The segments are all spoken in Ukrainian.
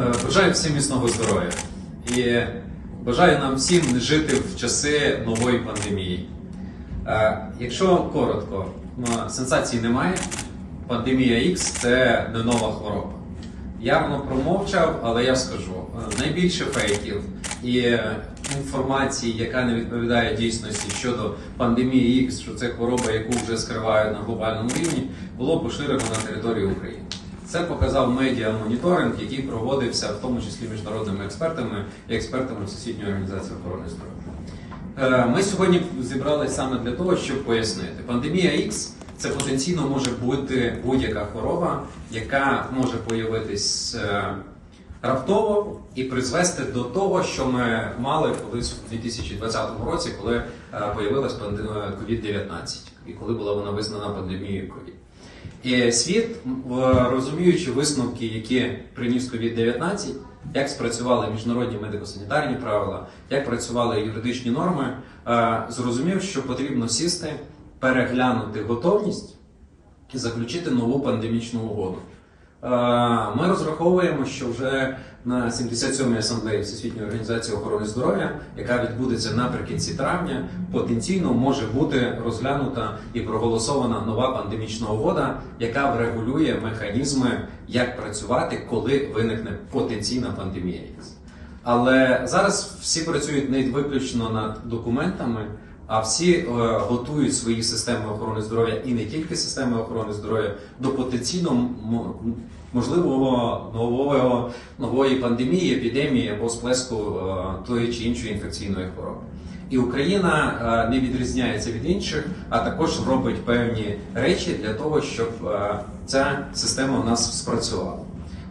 Е, Бажаю всім міцного здоров'я і бажаю нам всім жити в часи нової пандемії. Е, Якщо коротко, сенсацій немає. Пандемія X це не нова хвороба. Явно промовчав, але я скажу: е, найбільше фейків і інформації, яка не відповідає дійсності щодо пандемії X, що це хвороба, яку вже скривають на глобальному рівні, було поширено на території України. Це показав медіа-моніторинг, який проводився в тому числі міжнародними експертами і експертами Всесвітньої організації охорони здоров'я. Е, Ми сьогодні зібралися саме для того, щоб пояснити, пандемія X це потенційно може бути будь-яка хвороба, яка може появитись е, раптово і призвести до того, що ми мали колись у 2020 році, коли е, появилась пандемія COVID-19 і коли була вона визнана пандемією COVID. І світ, розуміючи висновки, які приніс COVID-19, як спрацювали міжнародні медико-санітарні правила, як працювали юридичні норми, е, зрозумів, що потрібно сісти, переглянути готовність і заключити нову пандемічну угоду. Е, Ми розраховуємо, що вже на 77-й асамблеї Всесвітньої організації охорони здоров'я, яка відбудеться наприкінці травня, потенційно може бути розглянута і проголосована нова пандемічна угода, яка врегулює механізми, як працювати, коли виникне потенційна пандемія. Але зараз всі працюють не виключно над документами, а всі е, готують свої системи охорони здоров'я і не тільки системи охорони здоров'я до потенційно можливого нового нової пандемії, епідемії або сплеску е, тої чи іншої інфекційної хвороби. І Україна е, не відрізняється від інших, а також робить певні речі для того, щоб е, ця система у нас спрацювала.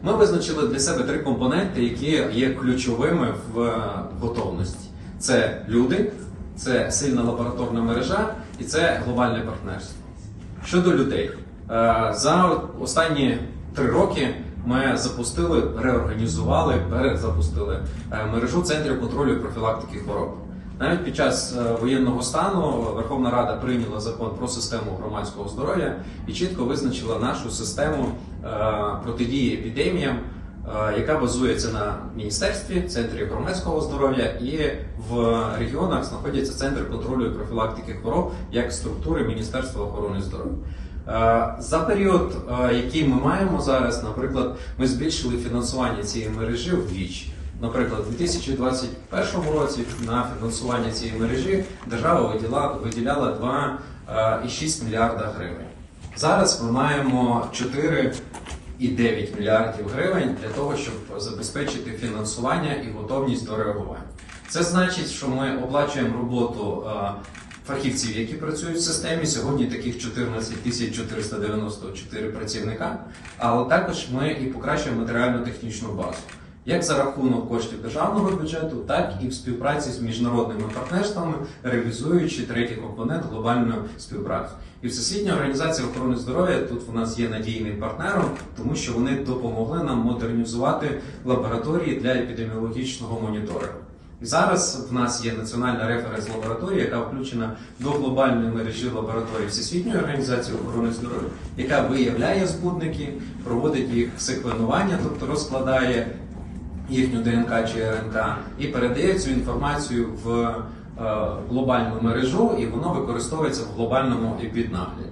Ми визначили для себе три компоненти, які є ключовими в готовності: це люди, це сильна лабораторна мережа і це глобальне партнерство. Щодо людей, за останні три роки ми запустили, реорганізували, перезапустили е, мережу центрів контролю і профілактики хвороб. Навіть під час е, воєнного стану Верховна Рада прийняла закон про систему громадського здоров'я і чітко визначила нашу систему е, протидії епідеміям, яка базується на міністерстві, центрі громадського здоров'я і в регіонах знаходяться центри контролю і профілактики хвороб як структури Міністерства охорони здоров'я. Е, За період, е, який ми маємо зараз, наприклад, ми збільшили фінансування цієї мережі вдвічі. Наприклад, у 2021 році на фінансування цієї мережі держава виділяла 2,6 мільярда гривень. Зараз ми маємо 4,9 мільярдів гривень для того, щоб забезпечити фінансування і готовність до реагування. Це значить, що ми оплачуємо роботу е, фахівців, які працюють в системі. Сьогодні таких 14 тисяч 494 працівника, але також ми і покращуємо матеріально-технічну базу. Як за рахунок коштів державного бюджету, так і в співпраці з міжнародними партнерствами, реалізуючи третій компонент глобальну співпрацю. І Всесвітня організація охорони здоров'я тут у нас є надійним партнером, тому що вони допомогли нам модернізувати лабораторії для епідеміологічного моніторингу. Зараз в нас є національна референс лабораторія, яка включена до глобальної мережі лабораторій Всесвітньої організації охорони здоров'я, яка виявляє збудники, проводить їх секвенування, тобто розкладає їхню ДНК чи РНК і передає цю інформацію в е, глобальну мережу, і воно використовується в глобальному епіднагляді.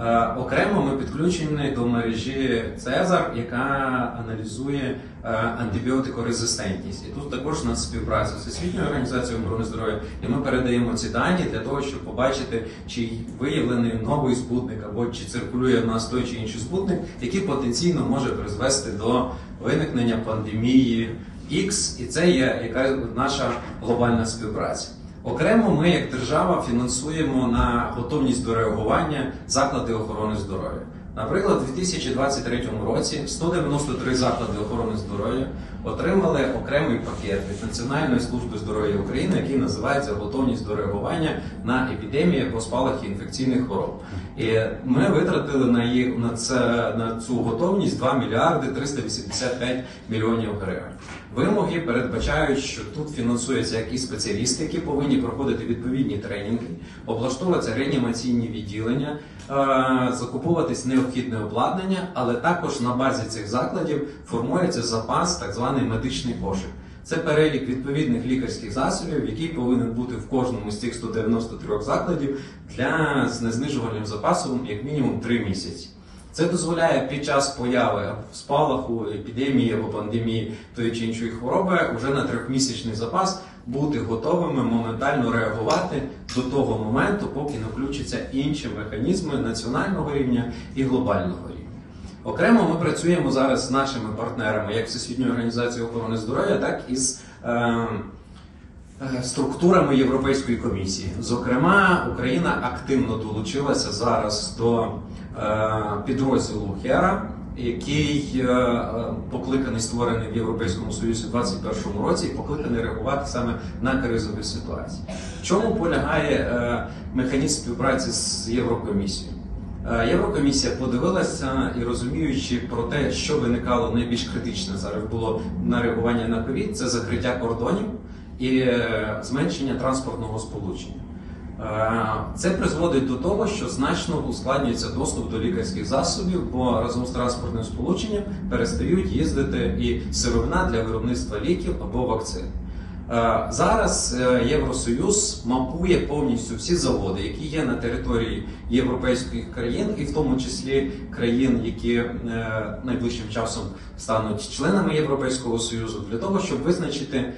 Е, Окремо ми підключені до мережі Цезар, яка аналізує антибіотикорезистентність. І тут також у нас співпраця з Всесвітньою організацією охорони здоров'я, і ми передаємо ці дані для того, щоб побачити, чи виявлений новий спутник або чи циркулює в нас той чи інший спутник, який потенційно може призвести до виникнення пандемії X, і це є яка наша глобальна співпраця. Окремо, ми як держава фінансуємо на готовність до реагування заклади охорони здоров'я. Наприклад, у 2023 році 193 заклади охорони здоров'я отримали окремий пакет від Національної служби здоров'я України, який називається Готовність до реагування на епідемії або спалахи інфекційних хвороб. І ми витратили на їх на це на цю готовність 2 мільярди 385 мільйонів гривень. Вимоги передбачають, що тут фінансуються якісь спеціалісти, які повинні проходити відповідні тренінги, облаштовуватися реанімаційні відділення, е, закуповуватись необхідне обладнання, але також на базі цих закладів формується запас, так званий медичний кошик. Це перелік відповідних лікарських засобів, який повинен бути в кожному з цих 193 закладів для з незнижувальним запасом як мінімум 3 місяці. Це дозволяє під час появи спалаху, епідемії або пандемії тої чи іншої хвороби вже на трьохмісячний запас бути готовими моментально реагувати до того моменту, поки не включаться інші механізми національного рівня і глобального рівня. Окремо ми працюємо зараз з нашими партнерами, як Всесвітньою організацією охорони здоров'я, так і з е, е, структурами Європейської комісії. Зокрема, Україна активно долучилася зараз до е, підрозділу HERA, який е, е, покликаний створений в Європейському Союзі у 2021 році і покликаний реагувати саме на кризові ситуації. В чому полягає е, механізм співпраці з Єврокомісією? Е, Єврокомісія подивилася і розуміючи про те, що виникало найбільш критичне зараз було на реагування на ковід, це закриття кордонів і е, зменшення транспортного сполучення. Е, Це призводить до того, що значно ускладнюється доступ до лікарських засобів, бо разом з транспортним сполученням перестають їздити і сировина для виробництва ліків або вакцин. Е, Зараз е, Євросоюз мапує повністю всі заводи, які є на території європейських країн, і в тому числі країн, які е, найближчим часом стануть членами Європейського союзу, для того, щоб визначити,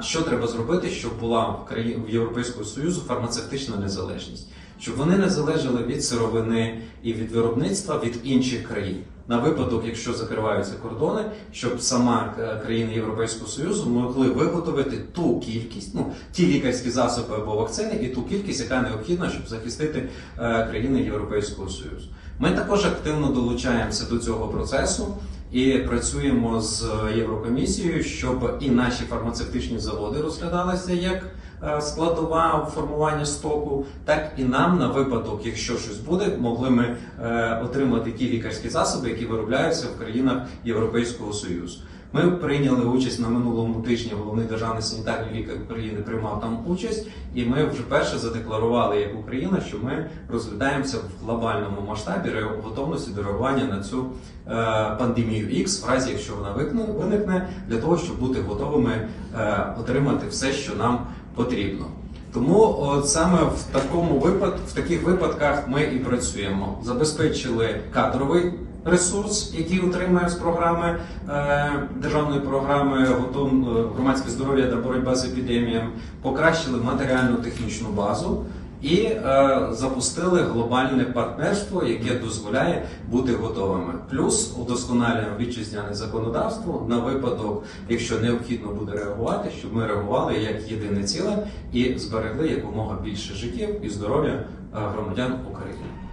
що треба зробити, щоб була в країн в Європейського союзу фармацевтична незалежність, щоб вони не залежали від сировини і від виробництва від інших країн. На випадок, якщо закриваються кордони, щоб сама е, країна Європейського Союзу могли виготовити ту кількість, ну ті лікарські засоби або вакцини, і ту кількість, яка необхідна, щоб захистити е, країни Європейського Союзу. Ми також активно долучаємося до цього процесу і працюємо з Єврокомісією, щоб і наші фармацевтичні заводи розглядалися як е, складова формування стоку, так і нам на випадок, якщо щось буде, могли ми е, отримати ті лікарські засоби, які виробляються в країнах Європейського Союзу. Ми прийняли участь на минулому тижні. Головний державний санітарний лікар України приймав там участь, і ми вже перше задекларували як Україна, що ми розглядаємося в глобальному масштабі готовності до реагування на цю е, пандемію X, в разі якщо вона викне- виникне, для того, щоб бути готовими е, отримати все, що нам потрібно. Тому от саме в такому випад, в таких випадках ми і працюємо. Забезпечили кадровий ресурс, який отримує з програми е, державної програми е, громадське здоров'я та боротьба з епідеміями, покращили матеріально-технічну базу. І е, запустили глобальне партнерство, яке дозволяє бути готовими. Плюс удосконалюємо вітчизняне законодавство на випадок, якщо необхідно буде реагувати, щоб ми реагували як єдине ціле і зберегли якомога більше життів і здоров'я е, громадян України.